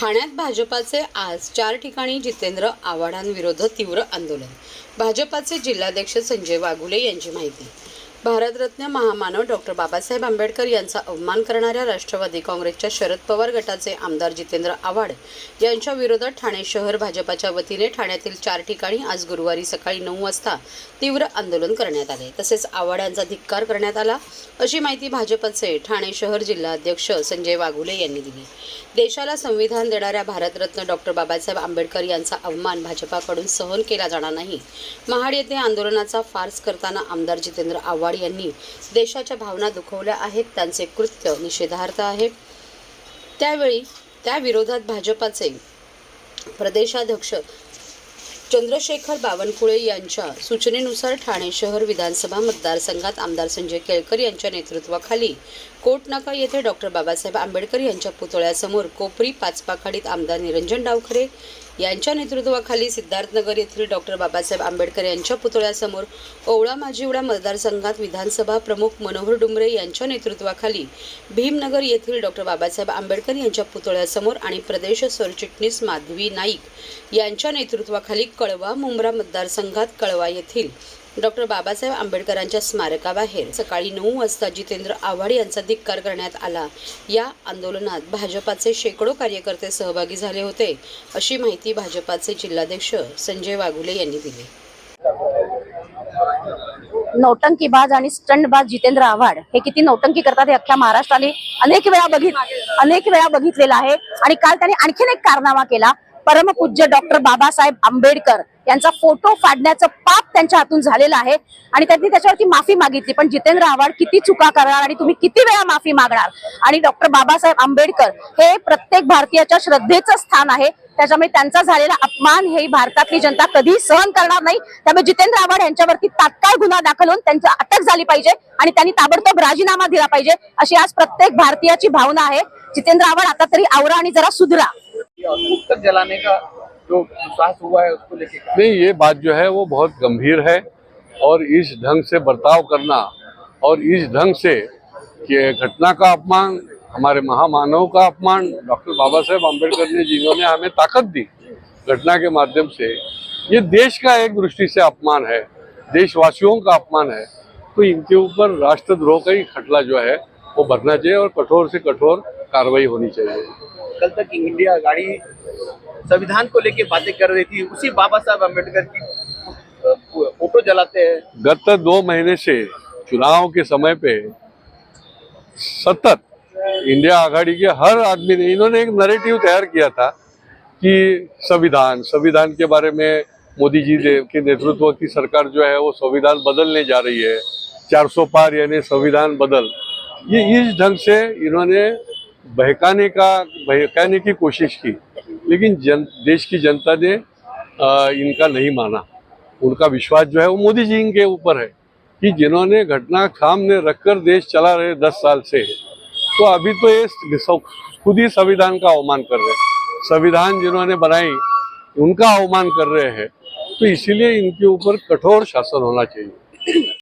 ठाण्यात भाजपाचे आज चार ठिकाणी जितेंद्र आव्हाडांविरोधात तीव्र आंदोलन. भाजपाचे जिल्हाध्यक्ष संजय वाघुले यांची माहिती. भारतरत्न महामानव डॉक्टर बाबासाहेब आंबेडकर यांचा अवमान करणाऱ्या राष्ट्रवादी काँग्रेसच्या शरद पवार गटाचे आमदार जितेंद्र आव्हाड यांच्या विरोधात ठाणे शहर भाजपाच्या वतीने ठाण्यातील चार ठिकाणी आज गुरुवारी सकाळी नऊ वाजता तीव्र आंदोलन करण्यात आले. तसेच आव्हाड यांचा धिक्कार करण्यात आला अशी माहिती भाजपचे ठाणे शहर जिल्हाध्यक्ष संजय वाघुले यांनी दिली. देशाला संविधान देणाऱ्या भारतरत्न डॉक्टर बाबासाहेब आंबेडकर यांचा अवमान भाजपाकडून सहन केला जाणार नाही. महाड येथे आंदोलनाचा फार्स करताना आमदार जितेंद्र आव्हाड यांनी देशाच्या भावना दुखवल्या आहेत त्यांचे कृत्य निषेधार्थ आहे. त्यावेळी त्या विरोधात भाजपाचे प्रदेशाध्यक्ष चंद्रशेखर बावनकुळे यांच्या सूचनेनुसार ठाणे शहर विधानसभा मतदारसंघात आमदार संजय केळकर यांच्या नेतृत्वाखाली कोटनाका येथे डॉक्टर बाबासाहेब आंबेडकर यांच्या पुतळ्यासमोर कोपरी पाचपाखाडीत आमदार निरंजन डावखरे यांच्या नेतृत्वाखाली सिद्धार्थनगर येथील डॉक्टर बाबासाहेब आंबेडकर यांच्या पुतळ्यासमोर ओवळा माजिवडा मतदारसंघात विधानसभा प्रमुख मनोहर डुंबरे यांच्या नेतृत्वाखाली भीमनगर येथील डॉक्टर बाबासाहेब आंबेडकर यांच्या पुतळ्यासमोर आणि प्रदेश सरचिटणीस माधवी नाईक यांच्या नेतृत्वाखाली कळवा मुंब्रा मतदारसंघात कळवा येथील डॉक्टर बाबासाहेब आंबेडकरांच्या स्मारकाबाहेर सकाळी नऊ वाजता जितेंद्र आव्हाड यांचा धिक्कार करण्यात आला. या आंदोलनात भाजपाचे शेकडो कार्यकर्ते सहभागी झाले होते अशी माहिती भाजपाचे जिल्हाध्यक्ष संजय वाघुले यांनी दिली. नौटंकीबाज आणि स्टंटबाज जितेंद्र आव्हाड हे किती नौटंकी करतात हे अख्ख्या महाराष्ट्राने अनेक वेळा बघित अनेक वेळा बघितलेलं आहे. आणि काल त्यांनी आणखीन एक कारनामा केला. परमपूज्य डॉक्टर बाबासाहेब आंबेडकर यांचा फोटो फाडण्याचं पाप त्यांच्या हातून झालेलं आहे. आणि त्यांनी त्याच्यावरती माफी मागितली. पण जितेंद्र आव्हाड किती चुका करणार आणि तुम्ही किती वेळा माफी मागणार? आणि डॉक्टर बाबासाहेब आंबेडकर हे प्रत्येक भारतीयाच्या श्रद्धेचं स्थान आहे. त्याच्यामुळे त्यांचा झालेला अपमान हे भारतातली जनता कधी सहन करणार नाही. त्यामुळे जितेंद्र आव्हाड यांच्यावरती तात्काळ गुन्हा दाखल होऊन त्यांची अटक झाली पाहिजे आणि त्यांनी ताबडतोब राजीनामा दिला पाहिजे अशी आज प्रत्येक भारतीयाची भावना आहे. जितेंद्र आव्हाड आता तरी आवरा आणि जरा सुधरा. पुस्तक जलाने का जो साहस हुआ है, उसको लेके नहीं, ये बात जो है, वो बहुत गंभीर है और इस ढंग से बर्ताव करना और इस ढंग से कि घटना का अपमान, हमारे महामानव का अपमान, डॉक्टर बाबा साहेब आम्बेडकर ने, जिन्होंने हमें ताकत दी घटना के माध्यम से, ये देश का एक दृष्टि से अपमान है, देशवासियों का अपमान है। तो इनके ऊपर राष्ट्रद्रोह का ही खटला जो है, वो भरना चाहिए और कठोर से कठोर कार्रवाई होनी चाहिए। कल तक इंडिया गाड़ी संविधान को लेके बातें कर रही थी। उसी बाबा साहब अंबेडकर की फ़ोटो जलाते हैं। गत दो महीने से चुनाव के समय पे सतत इंडिया आघाड़ी के हर आदमी ने, इन्होंने एक नैरेटिव तैयार किया था कि संविधान संविधान के बारे में मोदी जी के नेतृत्व की सरकार जो है वो संविधान बदलने जा रही है। 400 पार यानी संविधान बदल। ये इस ढंग से इन्होंने बहकाने का, बहकाने की कोशिश की, लेकिन जन, देश की जनता ने इनका नहीं माना। उनका विश्वास जो है वो मोदी जी के ऊपर है कि जिन्होंने घटना सामने रखकर देश चला रहे दस साल से। तो अभी तो ये खुद ही संविधान का अवमान कर रहे हैं। संविधान जिन्होंने बनाई, उनका अवमान कर रहे हैं। तो इसीलिए इनके ऊपर कठोर शासन होना चाहिए।